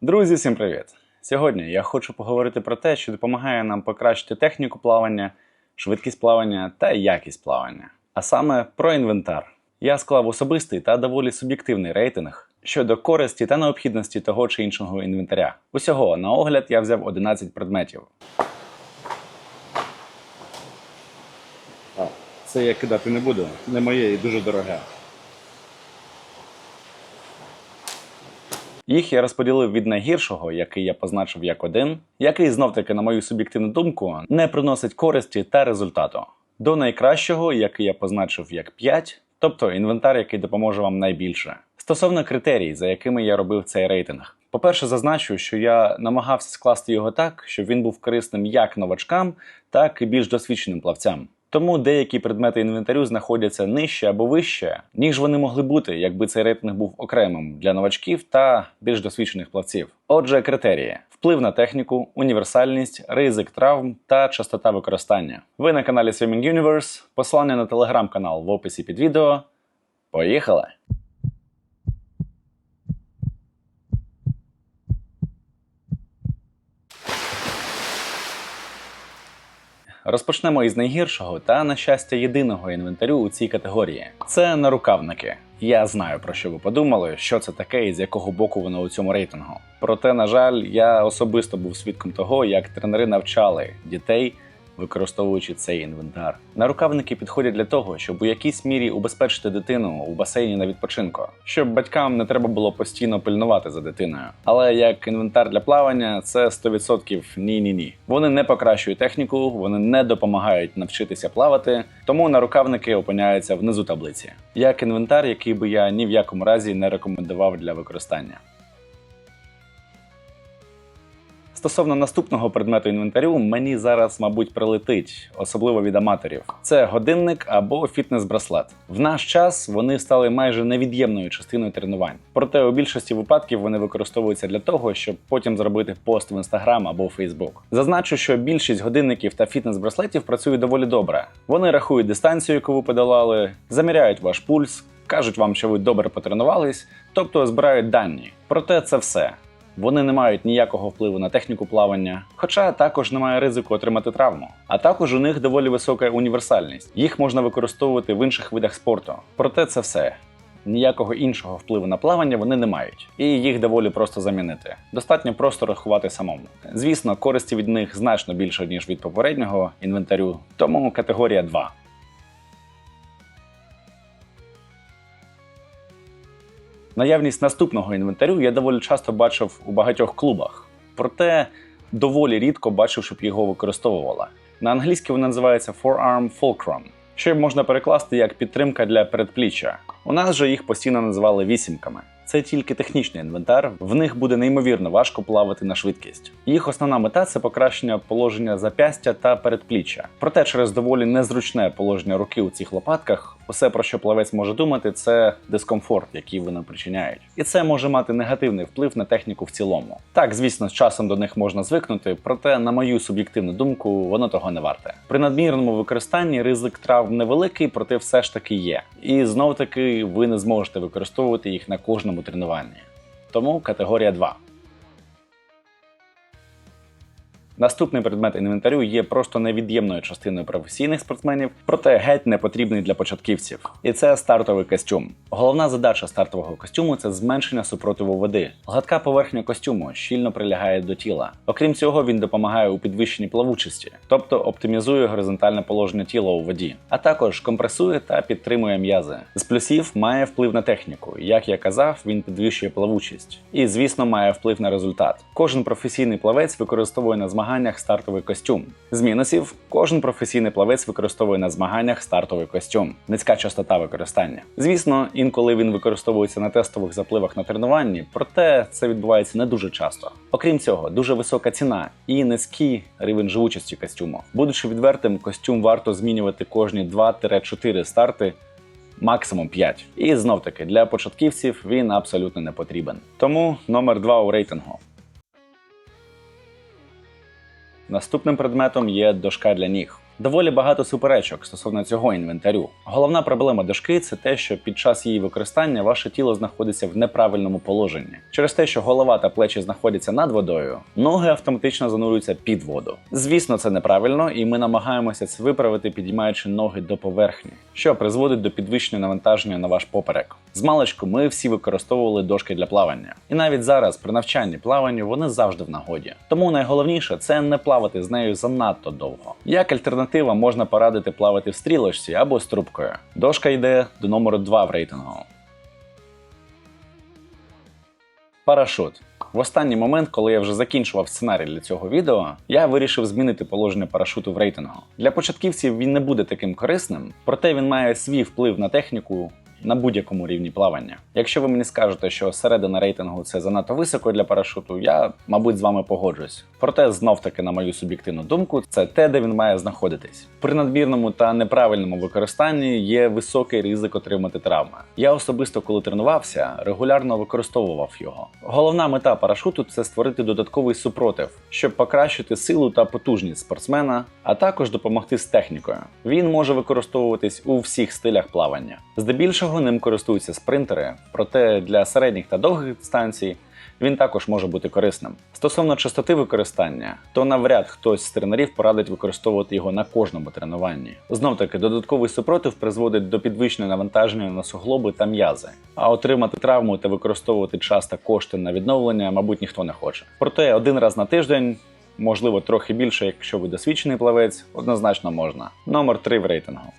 Друзі, всім привіт! Сьогодні я хочу поговорити про те, що допомагає нам покращити техніку плавання, швидкість плавання та якість плавання. А саме про інвентар. Я склав особистий та доволі суб'єктивний рейтинг щодо користі та необхідності того чи іншого інвентаря. Усього на огляд я взяв 11 предметів. Це я кидати не буду, не моє і дуже дороге. Їх я розподілив від найгіршого, який я позначив як один, який знов таки, на мою суб'єктивну думку, не приносить користі та результату, до найкращого, який я позначив як 5, тобто інвентар, який допоможе вам найбільше. Стосовно критерій, за якими я робив цей рейтинг. По-перше, зазначу, що я намагався скласти його так, щоб він був корисним як новачкам, так і більш досвідченим плавцям. Тому деякі предмети інвентарю знаходяться нижче або вище, ніж вони могли бути, якби цей рейтинг був окремим для новачків та більш досвідчених плавців. Отже, критерії: вплив на техніку, універсальність, ризик травм та частота використання. Ви на каналі Swimming Universe, посилання на телеграм-канал в описі під відео. Поїхали! Розпочнемо із найгіршого та, на щастя, єдиного інвентарю у цій категорії. Це нарукавники. Я знаю про що ви подумали, що це таке і з якого боку воно у цьому рейтингу. Проте, на жаль, я особисто був свідком того, як тренери навчали дітей, використовуючи цей інвентар. Нарукавники підходять для того, щоб у якійсь мірі убезпечити дитину у басейні на відпочинку, щоб батькам не треба було постійно пильнувати за дитиною. Але як інвентар для плавання, це 100% ні-ні ні. Вони не покращують техніку, вони не допомагають навчитися плавати, тому нарукавники опиняються внизу таблиці. Як інвентар, який би я ні в якому разі не рекомендував для використання. Стосовно наступного предмету інвентарю, мені зараз, мабуть, прилетить, особливо від аматорів. Це годинник або фітнес-браслет. В наш час вони стали майже невід'ємною частиною тренувань. Проте у більшості випадків вони використовуються для того, щоб потім зробити пост в інстаграм або Фейсбук. Зазначу, що більшість годинників та фітнес-браслетів працюють доволі добре. Вони рахують дистанцію, яку ви подолали, заміряють ваш пульс, кажуть вам, що ви добре потренувались, тобто збирають дані. Проте це все. Вони не мають ніякого впливу на техніку плавання, хоча також немає ризику отримати травму. А також у них доволі висока універсальність. Їх можна використовувати в інших видах спорту. Проте це все. Ніякого іншого впливу на плавання вони не мають, і їх доволі просто замінити. Достатньо просто рахувати самому. Звісно, користі від них значно більше ніж від попереднього інвентарю, тому категорія 2. Наявність наступного інвентарю я доволі часто бачив у багатьох клубах, проте доволі рідко бачив, щоб його використовувала. На англійській вона називається Forearm Fulcrum, що можна перекласти як підтримка для передпліччя. У нас же їх постійно називали вісімками. Це тільки технічний інвентар, в них буде неймовірно важко плавати на швидкість. Їх основна мета це покращення положення запястя та передпліччя. Проте через доволі незручне положення руки у цих лопатках, усе про що плавець може думати, це дискомфорт, який вони причиняють. І це може мати негативний вплив на техніку в цілому. Так, звісно, з часом до них можна звикнути, проте, на мою суб'єктивну думку, воно того не варте. При надмірному використанні ризик травм невеликий, проте все ж таки є. І знов таки ви не зможете використовувати їх на кожному тренуванні. Тому категорія 2. Наступний предмет інвентарю є просто невід'ємною частиною професійних спортсменів, проте геть не потрібний для початківців. І це стартовий костюм. Головна задача стартового костюму це зменшення супротиву води. Гладка поверхня костюму щільно прилягає до тіла. Окрім цього, він допомагає у підвищенні плавучості, тобто оптимізує горизонтальне положення тіла у воді, а також компресує та підтримує м'язи. З плюсів має вплив на техніку. Як я казав, він підвищує плавучість. І, звісно, має вплив на результат. Кожен професійний плавець використовує на змаганнях змаганнях стартовий костюм. З мінусів кожен професійний плавець використовує на змаганнях стартовий костюм, низька частота використання. Звісно, інколи він використовується на тестових запливах на тренуванні, проте це відбувається не дуже часто. Окрім цього, дуже висока ціна і низький рівень живучості костюму. Будучи відвертим, костюм варто змінювати кожні 2-4 старти. Максимум 5. І знов таки для початківців він абсолютно не потрібен. Тому номер 2 у рейтингу. Наступним предметом є дошка для ніг. Доволі багато суперечок стосовно цього інвентарю. Головна проблема дошки це те, що під час її використання ваше тіло знаходиться в неправильному положенні. Через те, що голова та плечі знаходяться над водою, ноги автоматично занурюються під воду. Звісно, це неправильно, і ми намагаємося це виправити, підіймаючи ноги до поверхні, що призводить до підвищення навантаження на ваш поперек. З маличку ми всі використовували дошки для плавання, і навіть зараз при навчанні плаванню вони завжди в нагоді. Тому найголовніше це не плавати з нею занадто довго. Як альтернатива можна порадити плавати в стрілочці або з трубкою. Дошка йде до номеру 2 в рейтингу. Парашут. В останній момент, коли я вже закінчував сценарій для цього відео, я вирішив змінити положення парашуту в рейтингу. Для початківців він не буде таким корисним, проте він має свій вплив на техніку. На будь-якому рівні плавання. Якщо ви мені скажете, що середина рейтингу це занадто високо для парашуту, я, мабуть, з вами погоджусь. Проте, знов таки, на мою суб'єктивну думку, це те, де він має знаходитись. При надмірному та неправильному використанні є високий ризик отримати травми. Я особисто, коли тренувався, регулярно використовував його. Головна мета парашуту це створити додатковий супротив, щоб покращити силу та потужність спортсмена, а також допомогти з технікою. Він може використовуватись у всіх стилях плавання. Здебільшого ним користуються спринтери, проте для середніх та довгих дистанцій він також може бути корисним. Стосовно частоти використання, то навряд хтось з тренерів порадить використовувати його на кожному тренуванні. Знов таки, додатковий супротив призводить до підвищення навантаження на суглоби та м'язи. А отримати травму та використовувати час та кошти на відновлення, мабуть, ніхто не хоче. Проте один раз на тиждень. Можливо, трохи більше, якщо ви досвідчений плавець, однозначно можна. Номер 3 в рейтингу.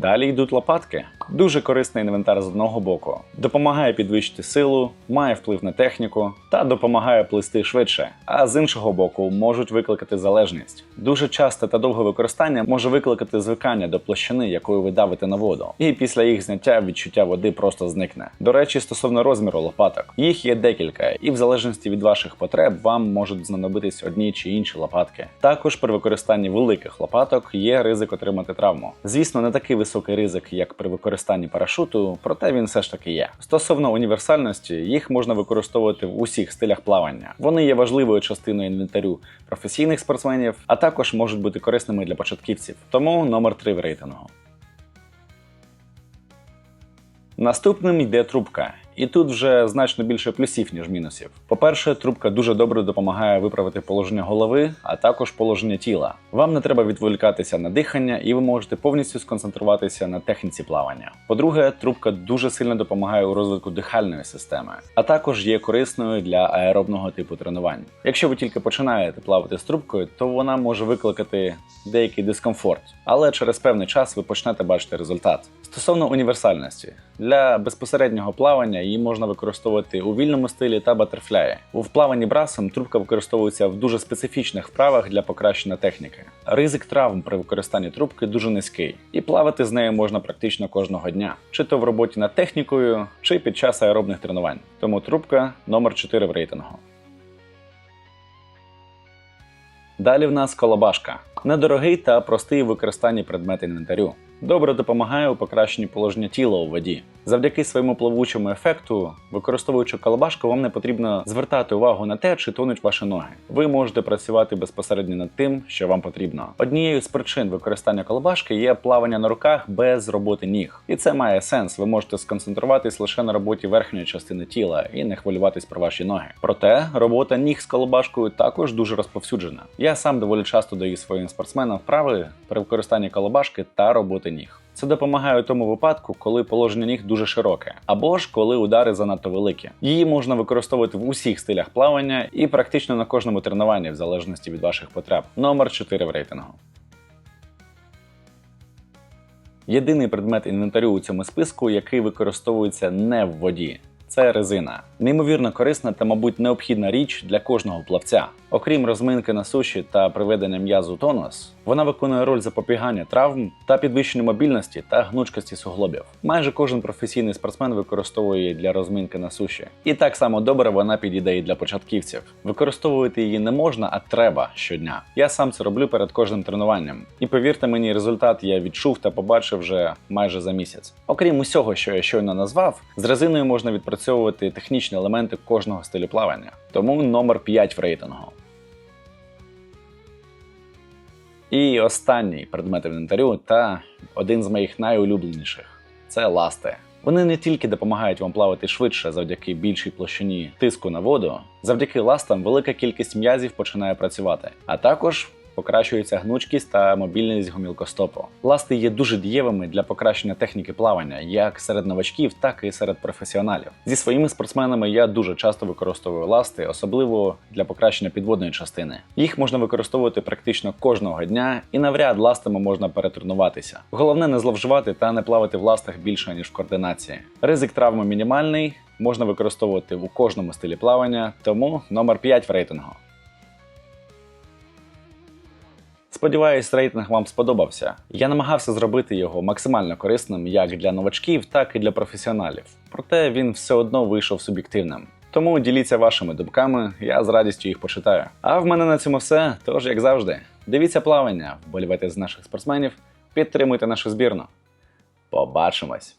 Далі йдуть лопатки. Дуже корисний інвентар з одного боку. Допомагає підвищити силу, має вплив на техніку та допомагає плисти швидше. А з іншого боку, можуть викликати залежність. Дуже часте та довге використання може викликати звикання до площини, якою ви давите на воду. І після їх зняття відчуття води просто зникне. До речі, стосовно розміру лопаток, їх є декілька, і в залежності від ваших потреб вам можуть знадобитись одні чи інші лопатки. Також при використанні великих лопаток є ризик отримати травму. Звісно, не такий високий ризик, як при використанні парашуту, проте він все ж таки є. Стосовно універсальності, їх можна використовувати в усіх стилях плавання. Вони є важливою частиною інвентарю професійних спортсменів, а також можуть бути корисними для початківців. Тому номер 3 в рейтингу. Наступним йде трубка. І тут вже значно більше плюсів, ніж мінусів. По-перше, трубка дуже добре допомагає виправити положення голови, а також положення тіла. Вам не треба відволікатися на дихання, і ви можете повністю сконцентруватися на техніці плавання. По-друге, трубка дуже сильно допомагає у розвитку дихальної системи, а також є корисною для аеробного типу тренувань. Якщо ви тільки починаєте плавати з трубкою, то вона може викликати деякий дискомфорт, але через певний час ви почнете бачити результат. Стосовно універсальності, для безпосереднього плавання її можна використовувати у вільному стилі та батерфляї. У вплаванні брасом трубка використовується в дуже специфічних вправах для покращення техніки. Ризик травм при використанні трубки дуже низький, і плавати з нею можна практично кожного дня, чи то в роботі над технікою, чи під час аеробних тренувань. Тому трубка номер 4 в рейтингу. Далі в нас колобашка. Недорогий та простий використанні предмет інвентарю. Добре допомагає у покращенні положення тіла у воді. Завдяки своєму плавучому ефекту, використовуючи колобашку, вам не потрібно звертати увагу на те, чи тонуть ваші ноги. Ви можете працювати безпосередньо над тим, що вам потрібно. Однією з причин використання колобашки є плавання на руках без роботи ніг, і це має сенс. Ви можете сконцентруватись лише на роботі верхньої частини тіла і не хвилюватись про ваші ноги. Проте робота ніг з колобашкою також дуже розповсюджена. Я сам доволі часто даю своїм спортсменам вправи при використанні колобашки та роботи ніг. Це допомагає у тому випадку, коли положення ніг дуже широке, або ж коли удари занадто великі. Її можна використовувати в усіх стилях плавання і практично на кожному тренуванні, в залежності від ваших потреб. Номер 4 в рейтингу. Єдиний предмет інвентарю у цьому списку, який використовується не в воді. Це резина. Неймовірно корисна та, мабуть, необхідна річ для кожного плавця. Окрім розминки на суші та приведення м'язу тонус, вона виконує роль запобігання травм та підвищення мобільності та гнучкості суглобів. Майже кожен професійний спортсмен використовує її для розминки на суші. І так само добре вона підійде і для початківців. Використовувати її не можна, а треба щодня. Я сам це роблю перед кожним тренуванням. І повірте мені, результат я відчув та побачив вже майже за місяць. Окрім усього, що я щойно назвав, з резиною можна відпрацьовувати технічні елементи кожного стилю плавання. Тому номер 5 в рейтингу. І останній предмет інвентарю та один з моїх найулюбленіших це ласти. Вони не тільки допомагають вам плавати швидше завдяки більшій площині тиску на воду, завдяки ластам велика кількість м'язів починає працювати, а також покращується гнучкість та мобільність гомілкостопу. Ласти є дуже дієвими для покращення техніки плавання як серед новачків, так і серед професіоналів. Зі своїми спортсменами я дуже часто використовую ласти, особливо для покращення підводної частини. Їх можна використовувати практично кожного дня, і навряд ластами можна перетренуватися. Головне не зловживати та не плавати в ластах більше ніж в координації. Ризик травми мінімальний, можна використовувати у кожному стилі плавання, тому номер 5 в рейтингу. Сподіваюсь, рейтинг вам сподобався. Я намагався зробити його максимально корисним як для новачків, так і для професіоналів. Проте він все одно вийшов суб'єктивним. Тому діліться вашими думками, я з радістю їх почитаю. А в мене на цьому все. Тож, як завжди, дивіться плавання, вболівайте з наших спортсменів, підтримуйте нашу збірну. Побачимось!